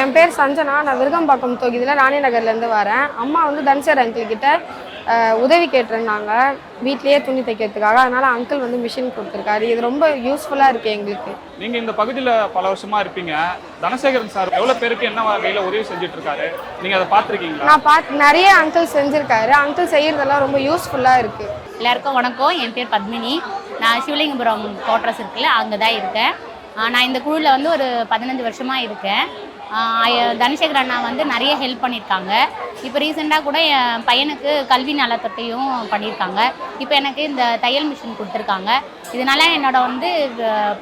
என் பேர் சஞ்சனா நான் விருகம்பாக்கம் தொகுதியில் ராணி நகர்லேருந்து வரேன். அம்மா வந்து தன்சர் அங்கிள் கிட்ட உதவி கேட்டிருந்தாங்க. வீட்லேயே துணி தைக்கிறதுக்காக. அதனால் அங்கிள் வந்து மிஷின் கொடுத்துருக்காரு. இது ரொம்ப யூஸ்ஃபுல்லாக இருக்குது எங்களுக்கு. நீங்க இந்த பகுதியில் பல வருஷமா இருப்பீங்க. தனசேகரன் சார் எவ்வளவு பேருக்கு என்ன வகையில உதவி செஞ்சுட்டு இருக்காரு நீங்க அதை பார்த்திருக்கீங்களா? நான் பார்த்து நிறைய அங்கிள் செஞ்சுருக்காரு. அங்கிள் செய்கிறதெல்லாம் ரொம்ப யூஸ்ஃபுல்லாக இருக்குது எல்லாருக்கும் வணக்கம். என் பேர் பத்மினி. நான் சிவலிங்கபுரம் குவார்டர்ஸ் இருக்குல்ல அங்கே தான் இருக்கேன் நான் இந்த குழுவில் வந்து ஒரு பதினஞ்சு வருஷமாக இருக்கேன். தனசேகர் அண்ணா வந்து நிறைய ஹெல்ப் பண்ணியிருக்காங்க. இப்போ ரீசெண்டாக கூட என் பையனுக்கு கல்வி நலத்திட்டையும் பண்ணியிருக்காங்க. இப்போ எனக்கு இந்த தையல் மிஷின் கொடுத்துருக்காங்க. இதனால் என்னோட வந்து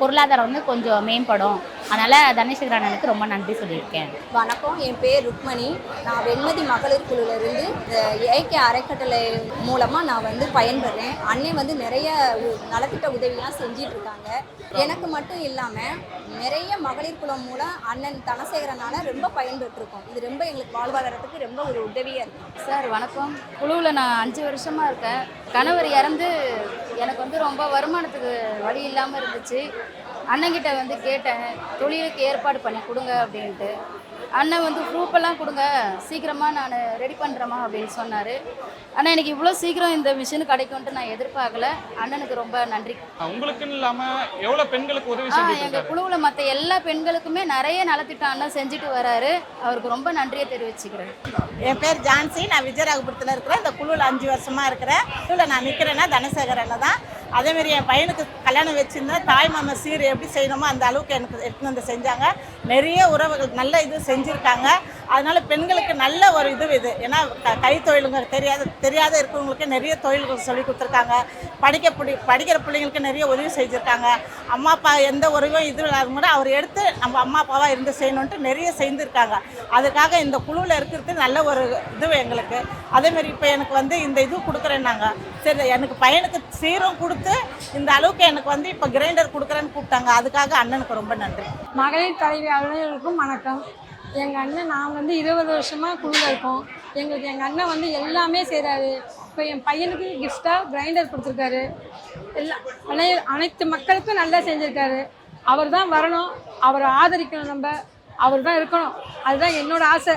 பொருளாதாரம் வந்து கொஞ்சம் மேம்படும். அதனால் தனசேகர் அண்ணனுக்கு ரொம்ப நன்றி சொல்லியிருக்கேன். வணக்கம் என் பேர் ருக்மணி. நான் வெண்மதி மகளிர் குழுவிலிருந்து ஏகே அறக்கட்டளை மூலமாக நான் வந்து பயன்பெறேன் அன்னை வந்து நிறைய நலத்திட்ட உதவிலாம் செஞ்சிட்டு இருக்காங்க எனக்கு மட்டும் இல்லாமல் நிறைய மகளிர் குழு மூலம் அண்ணன் தனசேகரனால ரொம்ப பயன்பெற்றிருக்கோம். இது ரொம்ப எங்களுக்கு வாழ்வாதாரத்துக்கு ரொம்ப ஒரு உதவியாக இருக்கும் சார் வணக்கம். குழுவில் நான் அஞ்சு வருஷமாக இருக்கேன். கணவர் இறந்து எனக்கு வந்து ரொம்ப வருமானத்துக்கு வழி இல்லாமல் இருந்துச்சு. அண்ணங்கிட்ட வந்து கேட்டேன் தொழிலுக்கு ஏற்பாடு பண்ணி கொடுங்க அப்படின்ட்டு. அண்ணன் வந்து ப்ரூஃப் எல்லாம் கொடுங்க. சீக்கிரமாக நான் ரெடி பண்ணுறேம்மா அப்படின்னு சொன்னார். ஆனால் எனக்கு இவ்வளோ சீக்கிரம் இந்த மிஷின் கிடைக்கும்ன்ட்டு நான் எதிர்பார்க்கல. அண்ணனுக்கு ரொம்ப நன்றி. உங்களுக்குன்னு இல்லாம எவ்வளவு பெண்களுக்கு உதவி எங்கள் குழுவில் மற்ற எல்லா பெண்களுக்குமே நிறைய நலத்திட்டம் அண்ணன் செஞ்சுட்டு வராரு. அவருக்கு ரொம்ப நன்றியை தெரிவிச்சுக்கிறேன். என் பேர் ஜான்சி. நான் விஜயராகபுரத்தில் இருக்கிறேன். இந்த குழுவில் அஞ்சு வருஷமாக இருக்கிறேன். குழுவில் நான் நிற்கிறேன்னா தனசேகரனில் தான். அதேமாரி என் பையனுக்கு கல்யாணம் வச்சுருந்தேன் தாய் மாமா சீர் எப்படி செய்யணுமோ அந்த அளவுக்கு எனக்கு எடுத்துன்னு வந்து செஞ்சாங்க. நிறைய உறவுகள் நல்ல இது செஞ்சுருக்காங்க. அதனால பெண்களுக்கு நல்ல ஒரு இது இது. ஏன்னா க- கைத்தொழிலுங்க தெரியாத தெரியாத இருக்கிறவங்களுக்கு நிறைய தொழில்கள் சொல்லி கொடுத்துருக்காங்க. படிக்க பிடி படிக்கிற பிள்ளைங்களுக்கு நிறைய உதவி செஞ்சுருக்காங்க. அம்மா அப்பா எந்த உறவும் இது இல்லாத கூட அவர் எடுத்து நம்ம அம்மா அப்பாவாக இருந்து செய்யணுன்ட்டு நிறைய செஞ்சுருக்காங்க அதுக்காக இந்த குழுவில் இருக்கிறது நல்ல ஒரு இது எங்களுக்கு. அதேமாரி இப்போ எனக்கு வந்து இந்த இது கொடுக்குறேன்னாங்க. சரி எனக்கு பையனுக்கு சீரும் கொடுத்து இந்த அளவுக்கு எனக்கு வந்து இப்போ கிரைண்டர் கொடுக்குறேன்னு கூப்பிட்டாங்க. அதுக்காக அண்ணனுக்கு ரொம்ப நன்றி. மகளிர் கல்வி அலுவலர்களுக்கும் வணக்கம். எங்கள் அண்ணன் நான் வந்து இருபது வருஷமாக குழுவில் இருக்கோம். எங்களுக்கு எங்கள் அண்ணன் வந்து எல்லாமே செய்கிறாரு இப்போ என் பையனுக்கு கிஃப்டாக கிரைண்டர் கொடுத்துருக்காரு. எல்லா அனை அனைத்து மக்களுக்கும் நல்லா செஞ்சுருக்காரு. அவர் தான் வரணும். அவரை ஆதரிக்கணும் நம்ம. அவர் தான் இருக்கணும். அதுதான் என்னோட ஆசை.